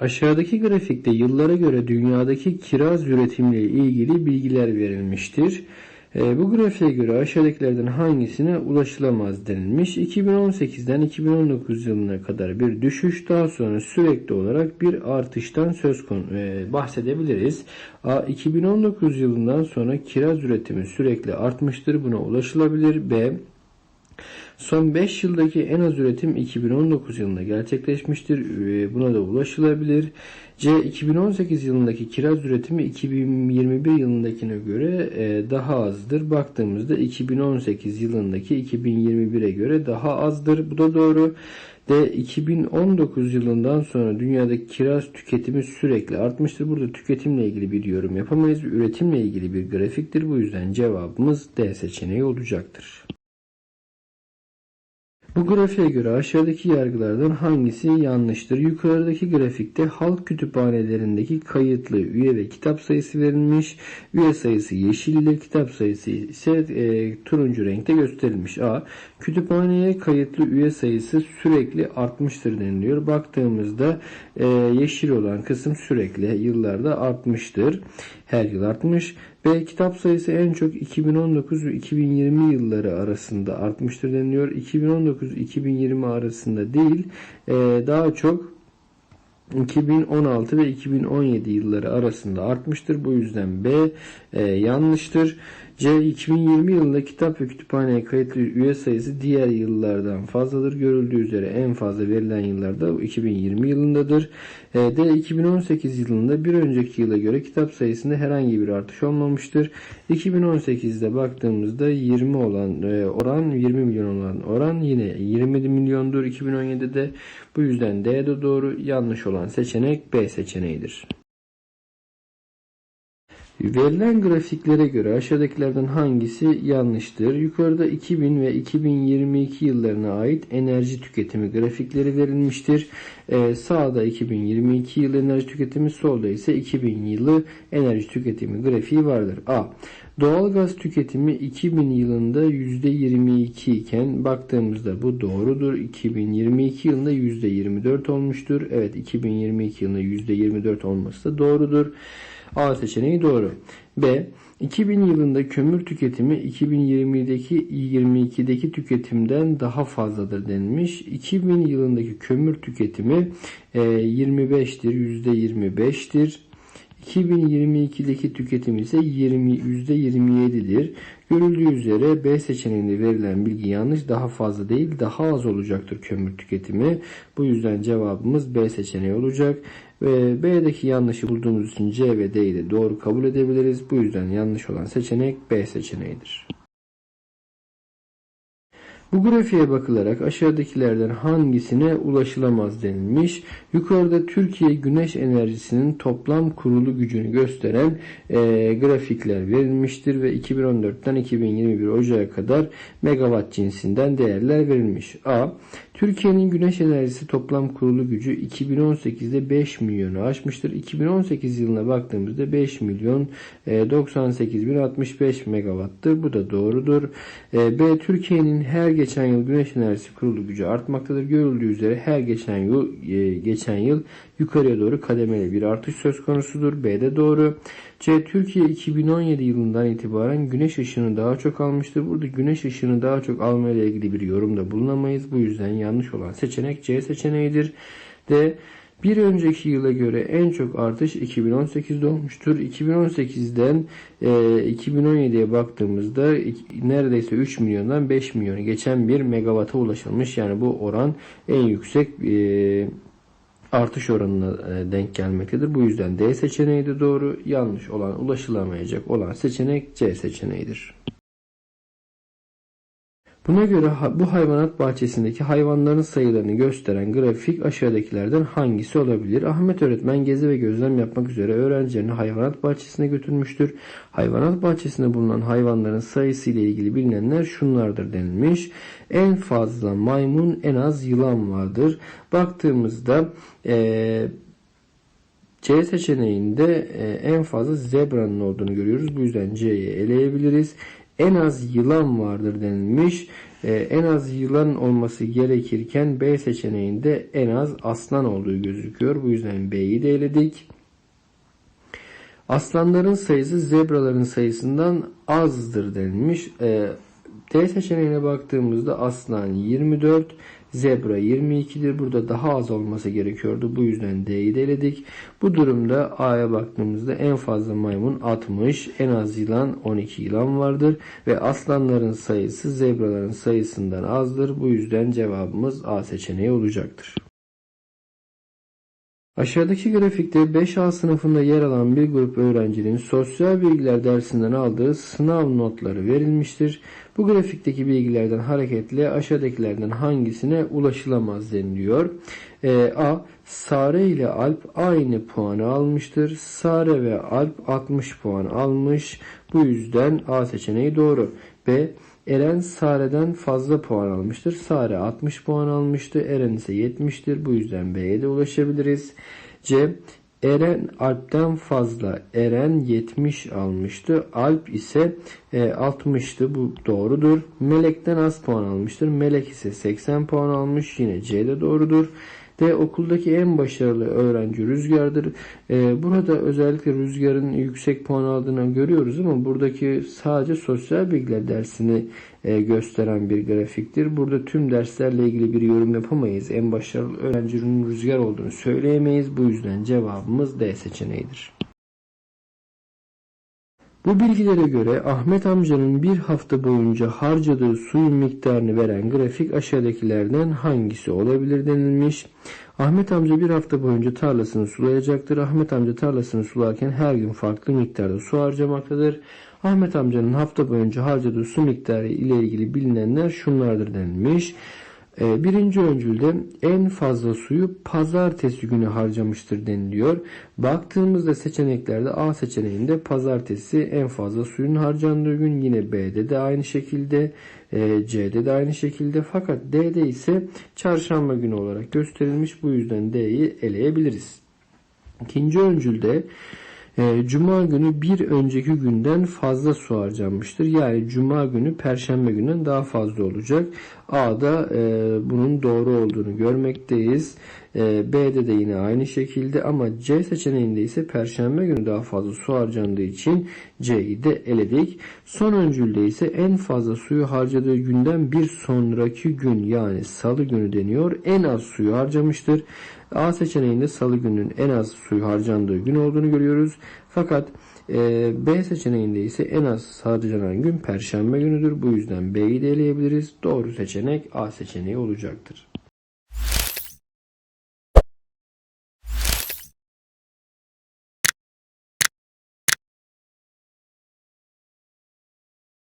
Aşağıdaki grafikte yıllara göre dünyadaki kiraz üretimle ilgili bilgiler verilmiştir. E, bu grafiğe göre aşağıdakilerden hangisine ulaşılamaz denilmiş. 2018'den 2019 yılına kadar bir düşüş daha sonra sürekli olarak bir artıştan söz konu e, bahsedebiliriz. A, 2019 yılından sonra kiraz üretimi sürekli artmıştır. Buna ulaşılabilir. B, Son 5 yıldaki en az üretim 2019 yılında gerçekleşmiştir. Ee, buna da ulaşılabilir. C. 2018 yılındaki kiraz üretimi 2021 yılındakine göre e, daha azdır. Baktığımızda 2018 yılındaki 2021'e göre daha azdır. Bu da doğru. D. 2019 yılından sonra dünyadaki kiraz tüketimi sürekli artmıştır. Burada tüketimle ilgili bir yorum yapamayız. Üretimle ilgili bir grafiktir. Bu yüzden cevabımız D seçeneği olacaktır. Bu grafiğe göre aşağıdaki yargılardan hangisi yanlıştır? Yukarıdaki grafikte halk kütüphanelerindeki kayıtlı üye ve kitap sayısı verilmiş. Üye sayısı yeşil ile kitap sayısı ise e, turuncu renkte gösterilmiş. A. Kütüphaneye kayıtlı üye sayısı sürekli artmıştır deniliyor. Baktığımızda e, yeşil olan kısım sürekli yıllarda artmıştır. Her yıl artmış. B. Kitap sayısı en çok 2019 ve 2020 yılları arasında artmıştır deniliyor. 2019-2020 arasında değil e, daha çok 2016 ve 2017 yılları arasında artmıştır. Bu yüzden B e, yanlıştır. C. 2020 yılında kitap ve kütüphaneye kayıtlı üye sayısı diğer yıllardan fazladır. Görüldüğü üzere en fazla verilen yıllarda 2020 yılındadır. E, D. 2018 yılında bir önceki yıla göre kitap sayısında herhangi bir artış olmamıştır. 2018'de baktığımızda 20 olan e, oran 20 milyon olan oran yine 20 milyondur 2017'de. Bu yüzden D de doğru yanlış olan seçenek B seçeneğidir. Verilen grafiklere göre aşağıdakilerden hangisi yanlıştır? Yukarıda 2000 ve 2022 yıllarına ait enerji tüketimi grafikleri verilmiştir. Ee, sağda 2022 yılı enerji tüketimi, solda ise 2000 yılı enerji tüketimi grafiği vardır. A. Doğalgaz tüketimi 2000 yılında %22 iken baktığımızda bu doğrudur. 2022 yılında %24 olmuştur. Evet 2022 yılında %24 olması da doğrudur. A seçeneği doğru. B. 2000 yılında kömür tüketimi 2020'deki 22'deki tüketimden daha fazladır denilmiş. 2000 yılındaki kömür tüketimi 25'tir, e, %25'tir. 2022'deki tüketim ise 20, %27'dir. Görüldüğü üzere B seçeneğinde verilen bilgi yanlış. Daha fazla değil daha az olacaktır kömür tüketimi. Bu yüzden cevabımız B seçeneği olacak. Ve B'deki yanlışı bulduğumuz için C ve D'yi de doğru kabul edebiliriz. Bu yüzden yanlış olan seçenek B seçeneğidir. Bu grafiğe bakılarak aşağıdakilerden hangisine ulaşılamaz denilmiş. Yukarıda Türkiye güneş enerjisinin toplam kurulu gücünü gösteren e, grafikler verilmiştir ve 2014'ten 2021 Ocağı kadar megawatt cinsinden değerler verilmiş. A. Türkiye'nin güneş enerjisi toplam kurulu gücü 2018'de 5 milyonu aşmıştır. 2018 yılına baktığımızda 5 milyon 98 bin 65 megawattır. Bu da doğrudur. E, B. Türkiye'nin her geçen yıl güneş enerjisi kurulu gücü artmaktadır. Görüldüğü üzere her geçen yıl e, geçen yıl yukarıya doğru kademeli bir artış söz konusudur. B de doğru. C. Türkiye 2017 yılından itibaren güneş ışığını daha çok almıştır. Burada güneş ışığını daha çok almayla ilgili bir yorumda bulunamayız. Bu yüzden yanlış olan seçenek C seçeneğidir. D. Bir önceki yıla göre en çok artış 2018'de olmuştur. 2018'den e, 2017'ye baktığımızda neredeyse 3 milyondan 5 milyonu geçen bir megawata ulaşılmış. Yani bu oran en yüksek e, artış oranına e, denk gelmektedir. Bu yüzden D seçeneği de doğru. Yanlış olan ulaşılamayacak olan seçenek C seçeneğidir. Buna göre bu hayvanat bahçesindeki hayvanların sayılarını gösteren grafik aşağıdakilerden hangisi olabilir? Ahmet öğretmen gezi ve gözlem yapmak üzere öğrencilerini hayvanat bahçesine götürmüştür. Hayvanat bahçesinde bulunan hayvanların sayısı ile ilgili bilinenler şunlardır denilmiş. En fazla maymun en az yılan vardır. Baktığımızda ee, C seçeneğinde en fazla zebranın olduğunu görüyoruz. Bu yüzden C'yi eleyebiliriz en az yılan vardır denilmiş. Ee, en az yılan olması gerekirken B seçeneğinde en az aslan olduğu gözüküyor. Bu yüzden B'yi de eledik. Aslanların sayısı zebraların sayısından azdır denilmiş. Ee, D seçeneğine baktığımızda aslan 24, zebra 22'dir. Burada daha az olması gerekiyordu. Bu yüzden D'yi de eledik. Bu durumda A'ya baktığımızda en fazla maymun 60, en az yılan 12 yılan vardır. Ve aslanların sayısı zebraların sayısından azdır. Bu yüzden cevabımız A seçeneği olacaktır. Aşağıdaki grafikte 5A sınıfında yer alan bir grup öğrencinin sosyal bilgiler dersinden aldığı sınav notları verilmiştir. Bu grafikteki bilgilerden hareketle aşağıdakilerden hangisine ulaşılamaz deniliyor. Ee, A. Sare ile Alp aynı puanı almıştır. Sare ve Alp 60 puan almış. Bu yüzden A seçeneği doğru. B. Eren Sare'den fazla puan almıştır. Sare 60 puan almıştı. Eren ise 70'tir. Bu yüzden B'ye de ulaşabiliriz. C. Eren Alp'ten fazla. Eren 70 almıştı. Alp ise e, 60'tı. Bu doğrudur. Melek'ten az puan almıştır. Melek ise 80 puan almış. Yine C de doğrudur. D okuldaki en başarılı öğrenci Rüzgar'dır. Ee, burada özellikle Rüzgar'ın yüksek puan aldığını görüyoruz ama buradaki sadece sosyal bilgiler dersini e, gösteren bir grafiktir. Burada tüm derslerle ilgili bir yorum yapamayız. En başarılı öğrencinin Rüzgar olduğunu söyleyemeyiz. Bu yüzden cevabımız D seçeneğidir. Bu bilgilere göre Ahmet amcanın bir hafta boyunca harcadığı suyun miktarını veren grafik aşağıdakilerden hangisi olabilir denilmiş. Ahmet amca bir hafta boyunca tarlasını sulayacaktır. Ahmet amca tarlasını sularken her gün farklı miktarda su harcamaktadır. Ahmet amcanın hafta boyunca harcadığı su miktarı ile ilgili bilinenler şunlardır denilmiş. Ee, birinci öncülde en fazla suyu pazartesi günü harcamıştır deniliyor. Baktığımızda seçeneklerde A seçeneğinde pazartesi en fazla suyun harcandığı gün yine B'de de aynı şekilde e, C'de de aynı şekilde fakat D'de ise çarşamba günü olarak gösterilmiş. Bu yüzden D'yi eleyebiliriz. İkinci öncülde e, Cuma günü bir önceki günden fazla su harcanmıştır. Yani Cuma günü Perşembe günden daha fazla olacak. A'da e, bunun doğru olduğunu görmekteyiz. E, B'de de yine aynı şekilde ama C seçeneğinde ise Perşembe günü daha fazla su harcandığı için C'yi de eledik. Son öncülde ise en fazla suyu harcadığı günden bir sonraki gün yani salı günü deniyor. En az suyu harcamıştır. A seçeneğinde salı günün en az suyu harcandığı gün olduğunu görüyoruz. Fakat e, B seçeneğinde ise en az harcanan gün perşembe günüdür. Bu yüzden B'yi de eleyebiliriz. Doğru seçenek A seçeneği olacaktır.